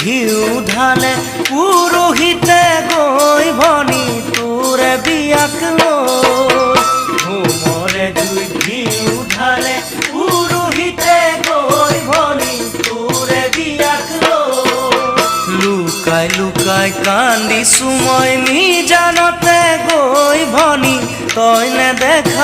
ঘিউ ঢালে পুরোহিতে গৈ ভনী তোৰে বিয়াক লৈ। হোমৰে জুইত ঘিউ ঢালে পুৰোহিতে গৈ ভনী তোৰে বিয়াক লৈ। লুকাই লুকাই কান্দিছো মই নিজানতে গৈ ভনী তই নেদেখাকৈ